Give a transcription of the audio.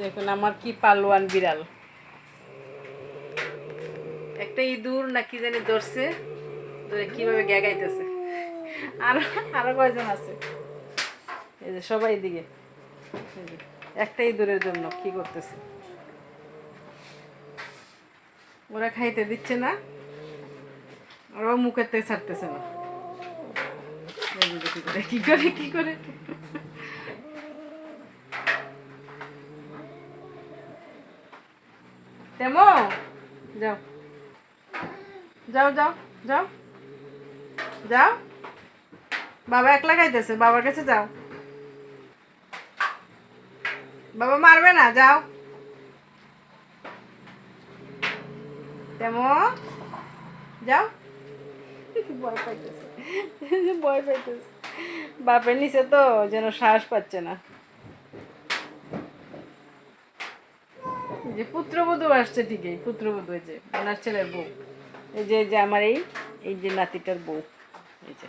দেখুন, আমার কি পালোয়ান বিড়াল। একটা ইঁদুর না কি জানি ধরছে ধরে কীভাবে গ্যাগাইতেছে আর, আরও কয়জন আছে? এই যে সবাই দিকে একটা ইঁদুরের জন্য কি করতেছে? ওরা খাইতে দিচ্ছে না ওরা মুখের থেকে ছাড়তেছে না। কি করে কি করে? তেমো? যাও। যাও যাও যাও। যাও। বাবা একলা খাইতেছে বাবার কাছে যাও। বাবা মারবে না, যাও। তেমো? যাও। ভয় পাইতেছে ভয় পাইতেছে। বাপের নিচে তো যেন সাহস পাচ্ছে না। যে পুত্রবধূ আসছে ঠিকই, পুত্রবধূ এই যে, ওনার ছেলের বউ। এই যে যে আমার এই এই যে নাতিটার বউ। এই যে।